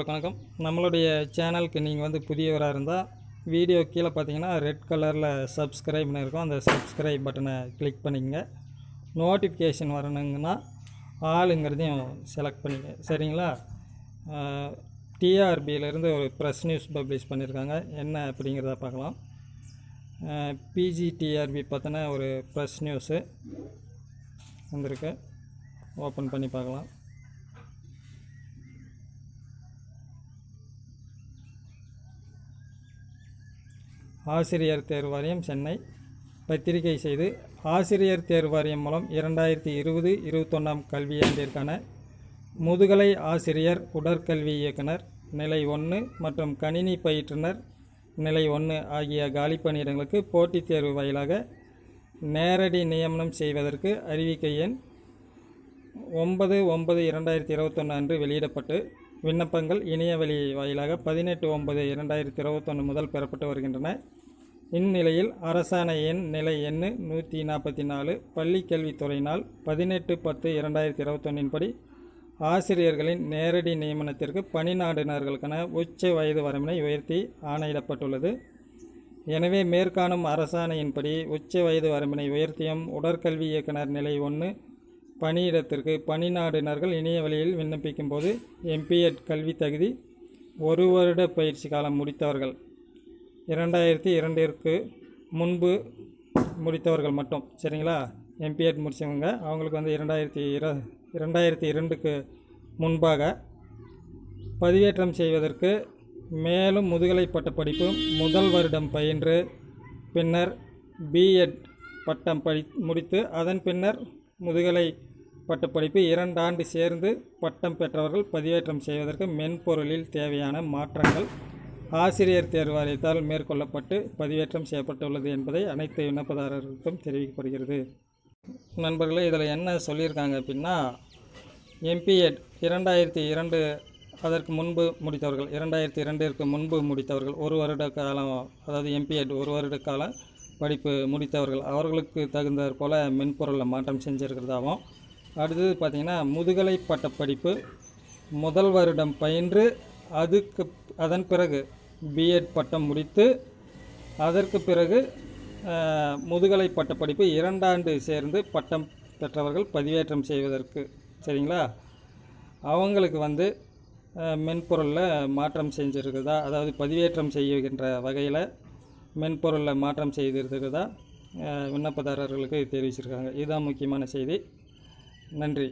வணக்கம். நம்மளுடைய சேனலுக்கு நீங்கள் வந்து புதியவராக இருந்தால் வீடியோ கீழே பார்த்தீங்கன்னா ரெட் கலரில் சப்ஸ்கிரைப்னு இருக்கும். அந்த சப்ஸ்கிரைப் பட்டனை கிளிக் பண்ணிக்கங்க. நோட்டிஃபிகேஷன் வரணுங்கன்னா ஆளுங்கிறதையும் செலக்ட் பண்ணிங்க. சரிங்களா? டிஆர்பியிலேருந்து ஒரு ப்ரெஸ் நியூஸ் பப்ளிஷ் பண்ணியிருக்காங்க என்ன அப்படிங்கிறத பார்க்கலாம். பிஜிடிஆர்பி பார்த்தோன்னா ஒரு ப்ரெஸ் நியூஸு வந்திருக்கு. ஓப்பன் பண்ணி பார்க்கலாம். ஆசிரியர் தேர்வாரியம் சென்னை. பத்திரிகை செய்து ஆசிரியர் தேர்வாரியம் மூலம் இரண்டாயிரத்தி இருபது இருபத்தொன்னாம் கல்வியாண்டிற்கான முதுகலை ஆசிரியர் உடற்கல்வி இயக்குனர் நிலை ஒன்று மற்றும் கணினி பயிற்றுனர் நிலை ஒன்று ஆகிய காலி பணியிடங்களுக்கு போட்டித் தேர்வு வாயிலாக நேரடி நியமனம் செய்வதற்கு அறிவிக்கை எண் ஒன்பது ஒன்பது இரண்டாயிரத்தி இருபத்தொன்று அன்று வெளியிடப்பட்டு விண்ணப்பங்கள் இணையவழி வாயிலாக பதினெட்டு ஒன்பது இரண்டாயிரத்தி இருபத்தொன்று முதல் பெறப்பட்டு வருகின்றன. இந்நிலையில் அரசாணை எண் நிலை எண்ணு நூற்றி நாற்பத்தி நாலு பள்ளிக்கல்வித்துறையினால் பதினெட்டு பத்து இரண்டாயிரத்தி இருபத்தொன்னின் படி ஆசிரியர்களின் நேரடி நியமனத்திற்கு பணி நாடினர்களுக்கான உச்ச வயது வரம்பினை உயர்த்தி ஆணையிடப்பட்டுள்ளது. எனவே மேற்காணும் அரசாணையின்படி உச்ச வயது வரம்பினை உயர்த்தியும் உடற்கல்வி இயக்குனர் நிலை ஒன்று பணியிடத்திற்கு பணிநாடினர்கள் இணைய வழியில் விண்ணப்பிக்கும் போது எம்பிஎட் கல்வி தகுதி ஒரு வருட பயிற்சி காலம் முடித்தவர்கள். இரண்டாயிரத்தி இரண்டிற்கு முன்பு முடித்தவர்கள் மட்டும். சரிங்களா? எம்பிஎட் முடித்தவங்க அவங்களுக்கு வந்து இரண்டாயிரத்தி இர இரண்டாயிரத்தி இரண்டுக்கு முன்பாக பதிவேற்றம் செய்வதற்கு மேலும் முதுகலை பட்டப்படிப்பு முதல் வருடம் பயின்று பின்னர் பிஎட் பட்டம் படி முடித்து அதன் பின்னர் முதுகலை பட்டப்படிப்பு இரண்டாண்டு சேர்ந்து பட்டம் பெற்றவர்கள் பதிவேற்றம் செய்வதற்கு மென்பொருளில் தேவையான மாற்றங்கள் ஆசிரியர் தேர்வு வாரியத்தால் மேற்கொள்ளப்பட்டு பதிவேற்றம் செய்யப்பட்டுள்ளது என்பதை அனைத்து விண்ணப்பதாரர்களுக்கும் தெரிவிக்கப்படுகிறது. நண்பர்களே இதில் என்ன சொல்லியிருக்காங்க அப்படின்னா எம்பிஎட் இரண்டாயிரத்தி இரண்டு அதற்கு முன்பு முடித்தவர்கள் இரண்டாயிரத்தி இரண்டிற்கு முன்பு முடித்தவர்கள் ஒரு வருட காலம் அதாவது எம்பிஎட் ஒரு வருட காலம் படிப்பு முடித்தவர்கள் அவர்களுக்கு தகுந்தாற் போல் மென்பொருளில் மாற்றம் செஞ்சுருக்கிறதாகவும் அடுத்தது பார்த்திங்கன்னா முதுகலை பட்டப்படிப்பு. முதல் வருடம் பயின்று அதுக்கு அதன் பிறகு பிஎட் பட்டம் முடித்து அதற்கு பிறகு முதுகலை முதுகலை பட்டப்படிப்பு இரண்டாண்டு சேர்ந்து பட்டம் பெற்றவர்கள் பதிவேற்றம் செய்வதற்கு சரிங்களா? அவங்களுக்கு வந்து மென்பொருளில் மாற்றம் செஞ்சுருக்குதா அதாவது பதிவேற்றம் செய்கின்ற வகையில் மென்பொருளில் மாற்றம் செய்திருக்கிறதா விண்ணப்பதாரர்களுக்கு தெரிவிச்சிருக்காங்க. இதுதான் முக்கியமான செய்தி. நன்றி.